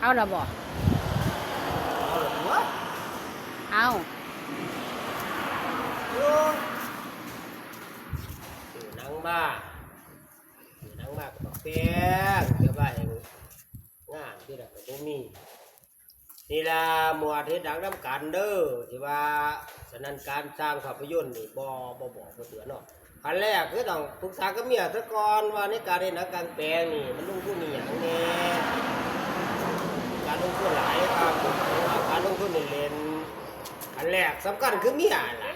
เอาละบ่เอาละหัวเอาโอ้ถือหนังบ้าถือหนังบ้ากับบักแป้งเดี๋ยวบ้าเองงานที่ดักกับบ่มีนี่ล่ะหมวดเฮ็ดดังน้ำกันเด้อที่ว่าฉะนั้นการสร้างภาพยนตร์นี่บ่บ่บอกบ่เตือนเนาะขั้นแรกคือต้องปรึกษากับเมียซะก่อนว่าในการเฮ็ดหนังกลางแปลงนี่มันลงทุนอีหยังแน่การ ลงทุนหลายครับการลงทุนในเลนอันแรกสำคัญคือเมียล่ะ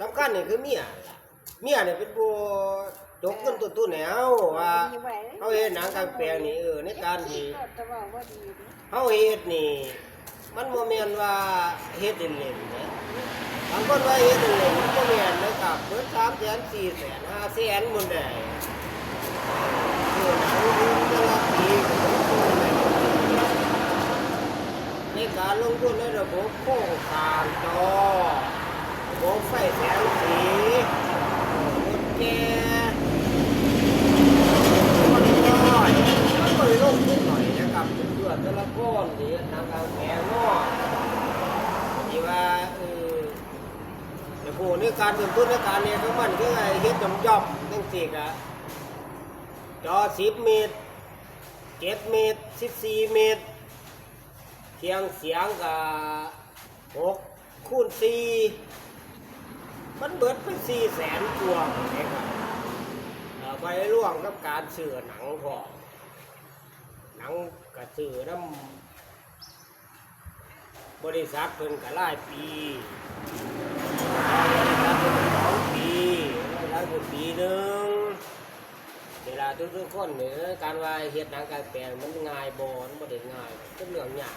สำคัญนี่คือเมียล่ะเมียเนี่ยเป็นผู้จกเงินตัวตัวแนวว่าเขาเฮ็ดหนังกลางแปลงนี่เออในการที่เขาเฮ็ดนี่ มันโมเมนว่าเฮ็ดเล่นๆนะบางคนว่าเฮ็ดเล่นๆมันโมเมนนะครับเบิดสามแสนสี่แสนห้าแสนหมดเลยคือหนังแต่ละปีก็ลงทุนในในการลงทุนใน ระบบโครงสางจอระบบไฟแสงสีรถแก่มันน้อยมันก็เลยลงทุนหน่อยนะครับเพื่อนแต่ละก้อนนี่ทางการแพงเนาะที่ว่าเออแต่ผู้ในการลงทุนในการเนี่ยของมันคือไงเฮ็ดย่อมๆจังซี่ก็จอสิบเมตรเจ็ดเมตรสิบสี่เมตร เสียงเสียงกับหกคูณสี่มันเบิดไปสี่แสนกว่านะครับไปร่วมกับการเสือหนังพอหนังกับสื่อน้ำบริษัทเพิ่นกับหลายปีบริษัทเพิ่นสองปีแล้วก็ปีหนึ่ง เวลาทุกๆคนเนี่ยการว่าเฮ็ดหนังกางแปลงมันง่ายบ่มันบ่ได้ง่ายเป็นเรื่องยาก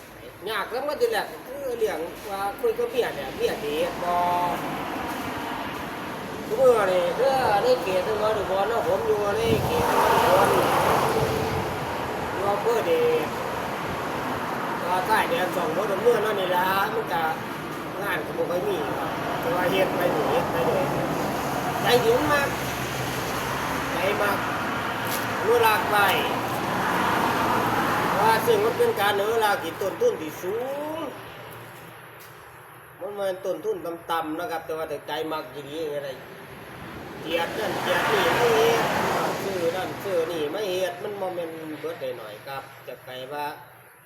ยากแล้วมันทีแรกก็คือเรื่องว่าคุยกับเมียเนี่ยเมียสิเฮ็ดบ่ทุกมื้อนี่คือในเขตจังหวัดอุบลเนาะผมอยู่ในเขตจังหวัดอุบลอยู่อำเภอเดชก็ใต้แดนสองรถเมื่อนั่นนี่ล่ะมันก็งานก็บ่ค่อยมีแต่ว่าเฮ็ดไปนี่เฮ็ดไปเลยใจถึงมากใจมาก นุรักษ์ไว้ว่าซึ่งมันเป็นการอนุรักษ์ที่ต้นทุนที่สูงมันมันต้นทุนต่ำๆนะครับ แต่ว่าแต่ใจมักอย่างนี้อะไรเกียดนั่นเกียดนี่ไม่เฮ็ดซื้อนั่นซื้อนี่ไม่เฮ็ดมันโมเมนเบิดได้หน่อยครับจะไกลว่า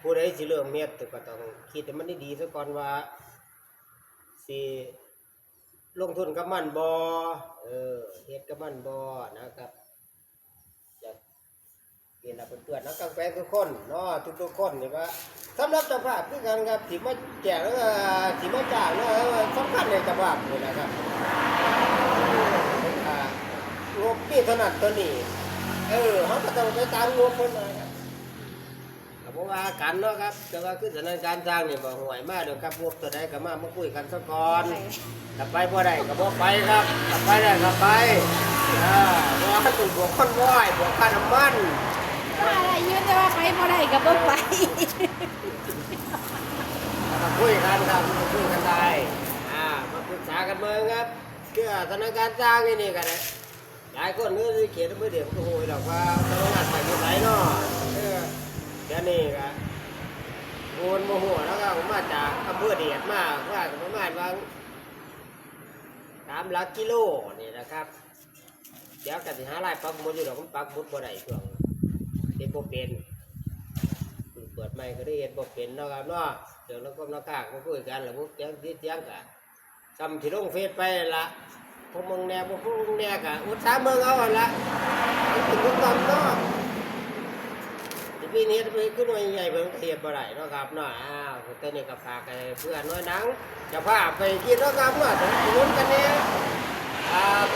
ผู้ใดสิเริ่มเฮ็ดแต่ก็ต้องคิดให้มันไดีซะก่อนว่าสิลงทุนกับมันบ่เออเฮ็ดกับมันบ่นะครับ เรียนรับเพื่อนๆนักกาแฟทุกคนเนาะทุกๆคนนี่ว่าสำหรับเจ้าภาพคือกันครับที่มาแจกแล้วก็ที่มาจ้างเนาะสำคัญในเจ้าภาพนี่นะครับอ่างบนี่ถนัดตัวนี้เออเขาก็ต้องไปตามงบคนนะครับก็บ่ว่ากันเนาะครับแต่ว่าคือสถานการณ์สร้างนี่บ่ห่วยมากเดี๋ยวครับงบตัวใดก็มามาคุยกันซะก่อนถ้าไปบ่ได้ก็บ่ไปครับถ้าไปได้ก็ไปอ่าเพราะว่ามันต้องบวกคนว้อยบวกค่าน้ำมัน่าอะไรยืนแต่ว่าไปบ่ได้ก็บ่ไปมาคุยกันครับมาคุยกันได้อ่ามาปรึกษากันเมืองครับเพื่อสถานการณ์สร้างนี่นี่กันนะหลายคนเนี่เขียนมือเดียวก็โหยดอกว่าสถานการณ์ไปอยู่ไหนเนาะเออเดี๋ยวนี้ก็โอนโมโหแล้วก็มาจากอำเภอเดียดมาว่าประมาณว่าสามหลักกิโลนี่นะครับ เดี๋ยวกันสิหาลายปักหมุดอยู่ดอกมันปักหมุดบ่ได้ช่วง บ่เป็นเพิ่งเปิดใหม่ก็ได้เฮ็ดบ่เป็นเนาะครับเนาะเดี๋ยวเราก็นักกากมาคุยกันแล้วพวกเตียงที่เตียงกะจำที่ลงเฟซไปละพวกมึงแน่พวกมึงแน่กะอุตสาห์เมืองเอาละมันเป็นทุกตอนเนาะที่ปีนี้ไปขึ้นมาใหญ่เพิ่งเทียบบ่ได้เนาะครับเนาะอ้าวตอนนี้ก็ฝากให้เพื่อนน้อยนังจะพาไปกินเนาะครับเนาะถึงลุ้นกันเนี่ยครับ